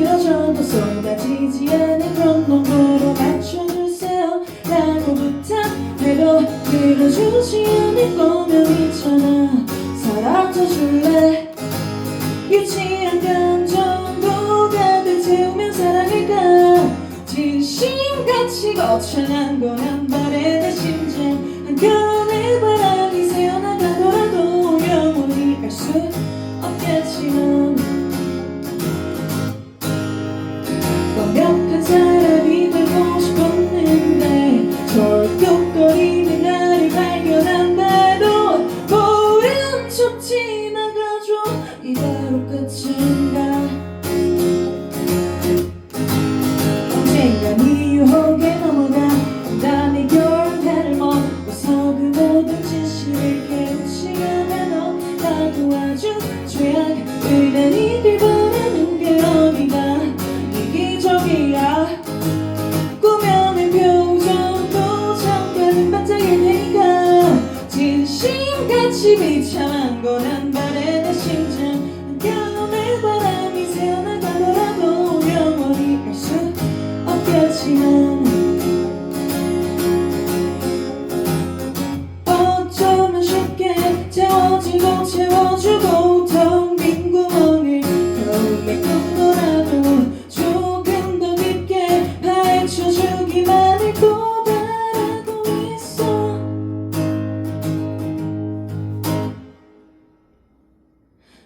쓰러져도 쏟아지지 않는 그런 놈으로 맞춰주세요. 라고 부탁해도 들어주지 않을 거면 있잖아. 사라져 줄래? 유치한 감정도 가득 채우면 사랑일까? 진심같이 거창한 건한 발에 내 심장 한켠 척 지나가죠 이대로 끝인가? 언젠간 이 유혹에 진심같이 비참한 건한 발에 내 심장 한겨울의 바람이 새어나가더라도 영원히 알 수 없겠지만 어쩌면 쉽게 채워지고 채워주고 텅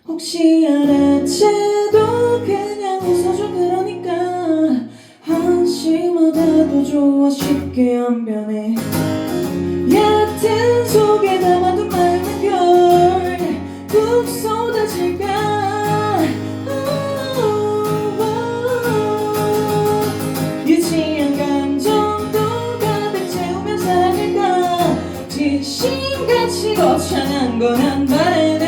혹시 알아채도 그냥 웃어줘? 그러니까 한심하다도 좋아 쉽게 안 변해. 얕은 속에 담아둔 마음의 별꾹 쏟아질까 이 지향감 정도가 되면 사랑일까? 진심같이 거창한 건안 바래